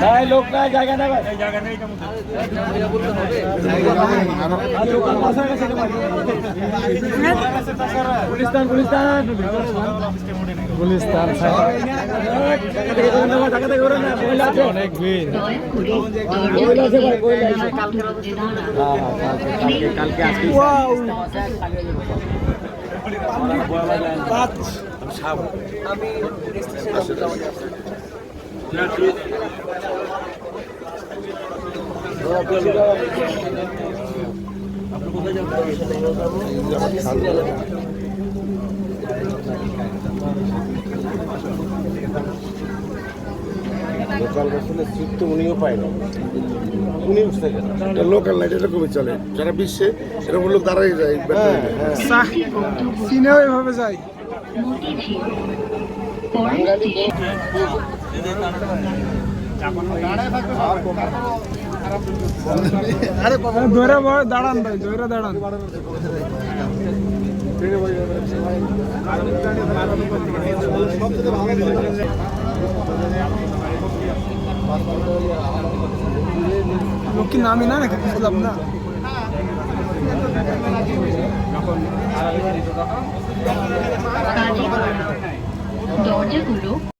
ভাই লোক নাই জায়গা নেই ভাই। গুলিস্তান গুলিস্তান গুলিস্তান অনেক ভিড়। কালকে কালকে আজকে লোকাল বাসের সিট তো উনিও পায় না। উনি উঠতে গেল লোকাল লাইট এরকমই চলে। সারা বিশ্বে এরকম লোক দাঁড়াই যায় নিয়ে। চীনেও এভাবে যায়? ধরে দাঁড়ান ভাই ধরে দাঁড়ান লোক কি নামি না নাকি বুঝলাম না দরজাগুলো